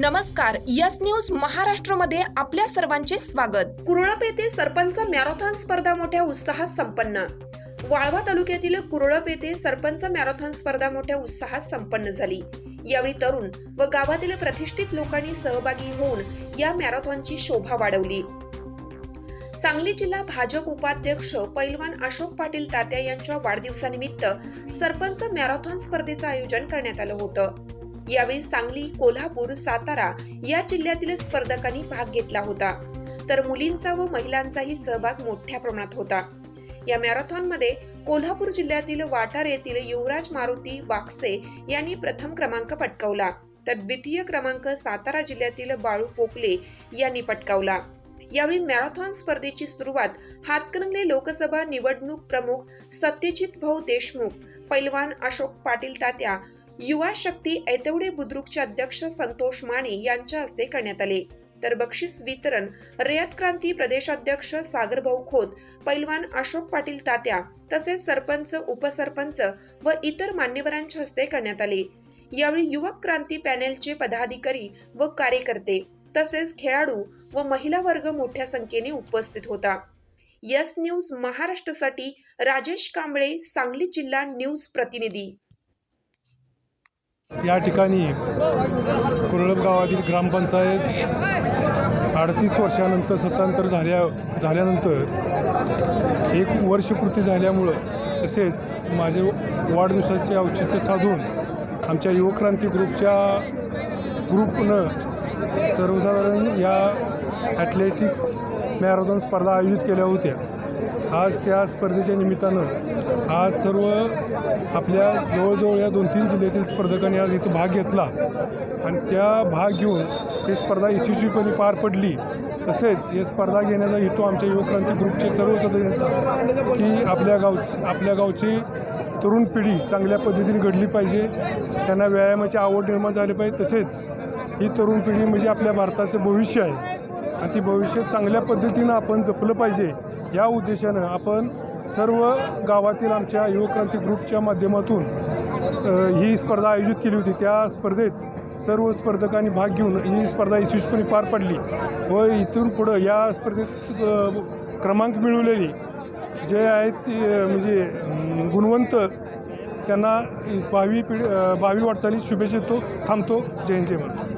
नमस्कार yes news महाराष्ट्रमध्ये आपल्या सर्वांचे स्वागत. कुरळप येथे सरपंच मॅरेथॉन स्पर्धा मोठ्या उत्साहात संपन्न. वाळवा तालुक्यातील कुरळप येथे सरपंच मॅरेथॉन स्पर्धा मोठ्या उत्साहात संपन्न झाली. यावेळी तरुण व गावातील प्रतिष्ठित लोकांनी सहभागी होऊन या मॅरेथॉनची शोभा वाढवली. सांगली जिल्हा भाजप उपाध्यक्ष पैलवान अशोक पाटील तात्या यांच्या वाढदिवसानिमित्त सरपंच मॅरेथॉन स्पर्धेचं आयोजन करण्यात आलं होतं. यावेळी सांगली कोल्हापूर सातारा या जिल्ह्यातील स्पर्धकांनी भाग घेतला होता. तर मुलींचा व महिलांचाही सहभाग मोठ्या प्रमाणात होता. या मॅरेथॉनमध्ये कोल्हापूर जिल्ह्यातील वाटार येथील युवराज मारुती वाकसे यांनी प्रथम क्रमांक पटकावला. तर द्वितीय क्रमांक सातारा जिल्ह्यातील बाळू पोकले यांनी पटकावला. यावेळी मॅरेथॉन स्पर्धेची सुरुवात हातकणंगले लोकसभा निवडणूक प्रमुख सत्यजित भाऊ देशमुख पैलवान अशोक पाटील तात्या युवा शक्ती ऐतवडे बुद्रुकचे अध्यक्ष संतोष माने यांच्या हस्ते करण्यात आले. तर बक्षीस वितरण रयत क्रांती प्रदेशाध्यक्ष सागरभाऊ खोत पैलवान अशोक पाटील तात्या तसेच सरपंच उपसरपंच व इतर मान्यवरांच्या हस्ते करण्यात आले. यावेळी युवक क्रांती पॅनेलचे पदाधिकारी व कार्यकर्ते तसेच खेळाडू व महिला वर्ग मोठ्या संख्येने उपस्थित होता. यस न्यूज महाराष्ट्रासाठी राजेश कांबळे सांगली जिल्हा न्यूज प्रतिनिधी. या ठिकाणी कुरळप गावातील ग्रामपंचायत अडतीस वर्षानंतर सत्तांतर झाल्या झाल्यानंतर एक वर्षपूर्ती झाल्यामुळं तसेच माझे वाढदिवसाचे औचित्य साधून आमच्या युवक्रांती ग्रुपच्या ग्रुपनं सर्वसाधारण या ॲथलेटिक्स मॅरेथॉन स्पर्धा आयोजित केल्या होत्या. आज त्या स्पर्धेच्या निमित्तानं आज सर्व आपल्या जवळजवळ या दोन तीन जिल्ह्यातील स्पर्धकांनी आज इथं भाग घेतला. आणि त्या भाग घेऊन ती स्पर्धा यशस्वीपणे पार पडली. तसेच या स्पर्धा घेण्याचा हेतू आमच्या युवक्रांती ग्रुपचे सर्व सदस्यांचा की आपल्या गावची आपल्या गावची तरुण पिढी चांगल्या पद्धतीने घडली पाहिजे. त्यांना व्यायामाची आवड निर्माण झाली पाहिजे. तसेच ही तरुण पिढी म्हणजे आपल्या भारताचं भविष्य आहे. आणि ती भविष्य चांगल्या पद्धतीनं आपण जपलं पाहिजे. या उद्देशानं आपण सर्व गावातील आमच्या युवक्रांती ग्रुपच्या माध्यमातून ही स्पर्धा आयोजित केली होती. त्या स्पर्धेत सर्व स्पर्धकांनी भाग घेऊन ही स्पर्धा यशस्वीपणे पार पडली व इथून पुढं या स्पर्धेत क्रमांक मिळवलेली जे आहेत ती म्हणजे गुणवंत त्यांना भावी पिढी भावी वाटचालीत शुभेच्छा तो थांबतो. जय जय महाराज